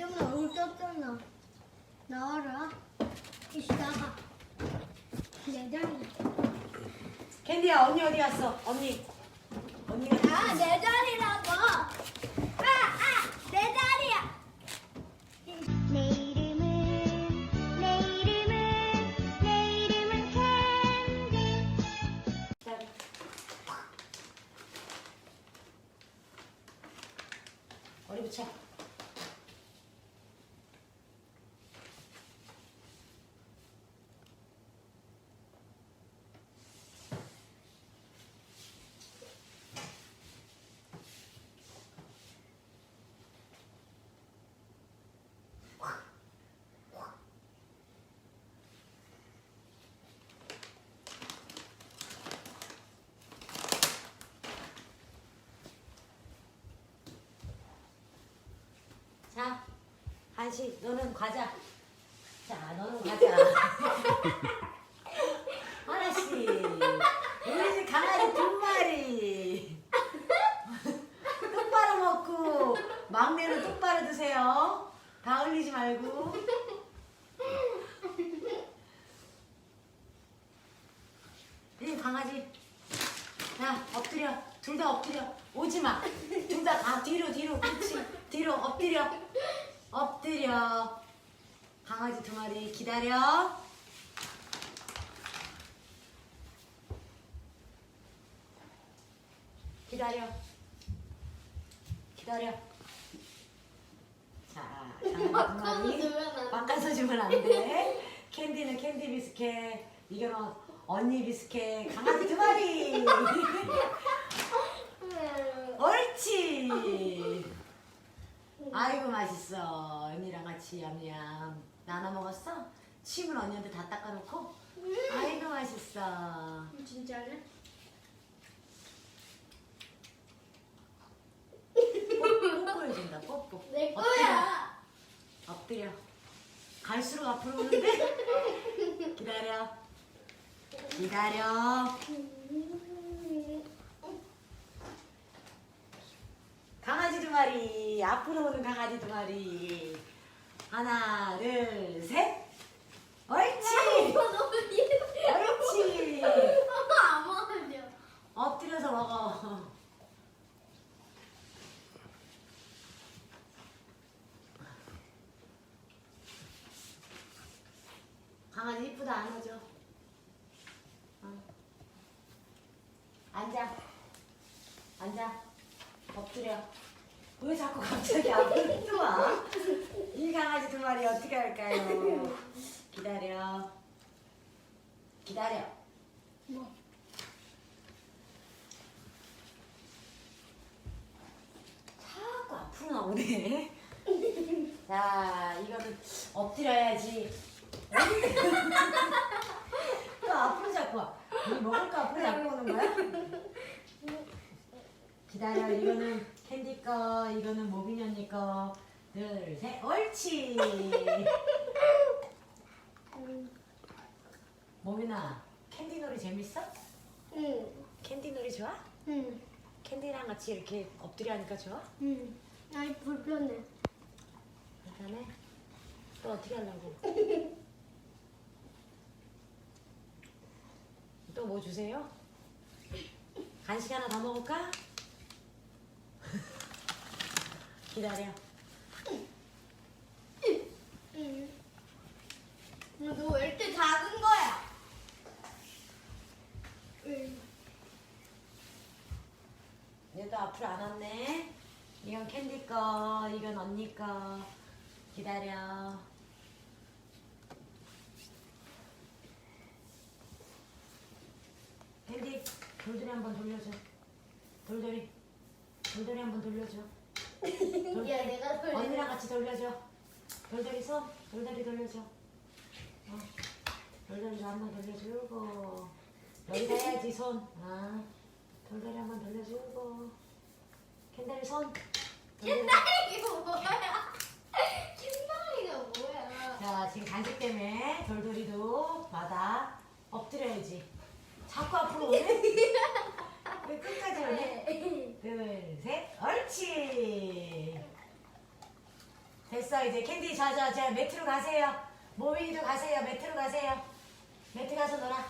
때문에 울었잖아. 나와라. 이씨 나가. 내 자리. 캔디야 언니 어디 갔어? 언니 한시 너는 과자. 자 너는 과자. 하나씩. 우리 집 강아지 두 마리. 똑바로 먹고 막내는 똑바로 드세요. 다 흘리지 말고. 이 강아지. 자 엎드려. 둘 다 엎드려. 오지 마. 둘 다 다 뒤로 뒤로. 그렇지. 뒤로 엎드려 엎드려. 강아지 두 마리 기다려. 기다려. 기다려. 자 강아지 두 마리. 바꿔서 주면 안 돼. 캔디는 캔디 비스켓 이거는 언니 비스켓 강아지 두 마리 옳지 맛있어. 언니랑 같이 얌얌. 나눠 먹었어? 침을 언니한테 다 닦아놓고? 아이고 맛있어. 진짜네? 뽀뽀 해준다 뽀뽀. 내 엎드려, 거야. 엎드려. 갈수록 앞으로 오는데? 기다려. 기다려 강아지 두 앞으로 오는 강아지 두 마리. 하나 둘 셋. 옳지. 이거 너무 옳지. 안 먹으려. 엎드려서 먹어. 강아지 이쁘다 안아줘 어. 앉아. 앉아. 엎드려 왜 자꾸 갑자기 앞으로 또 와? 이 강아지 두 마리 어떻게 할까요? 기다려 기다려 뭐? 자꾸 앞으로 나오네. 자, 이거는 엎드려야지. 또 앞으로 자꾸 와. 이 먹을 거 앞으로 자꾸 오는 거야? 기다려, 이거는 거, 이거는 모빈이 언니 거. 둘, 셋, 옳지. 모빈아, 캔디 놀이 재밌어? 응. 캔디 놀이 좋아? 응. 캔디랑 같이 이렇게 엎드려 하니까 좋아? 응. 아이 불편해. 괜찮네. 또 어떻게 하려고? 또 뭐 주세요? 간식 하나 더 먹을까? 기다려. 응. 너왜 이렇게 작은 거야? 응. 얘도 앞으로 안 왔네. 이건 캔디 거, 이건 언니 거. 기다려. 캔디, 돌돌이 한번 돌려줘. 돌돌이. 돌돌이 한번 돌려줘. 돌돌이. 야, 내가 돌려. 언니랑 같이 돌려줘. 돌돌이 손, 돌돌이 돌려줘. 어. 돌돌이도 한번 돌려주고. 여기다 해야지 손. 아. 돌돌이 한번 돌려주고. 캔들이 손. 돌돌이. 캔다리가 뭐야? 캔다리가 뭐야? 자, 지금 간식 때문에 돌돌이도 받아 엎드려야지. 자꾸 앞으로 오네? 왜 끝까지 오네? 둘, 셋, 옳지. 됐어 이제 캔디 자자 자 매트로 가세요. 모빈이도 가세요. 매트로 가세요. 매트 가서 놀아.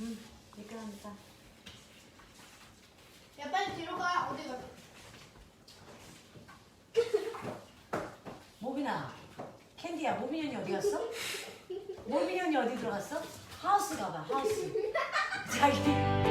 응 미끄러우니까. 야 빨리 뒤로 가. 어디 가? 모빈아 캔디야 모빈이 언니 어디 갔어? 모빈이 언니 어디 들어갔어? 하우스 가봐 하우스. 자기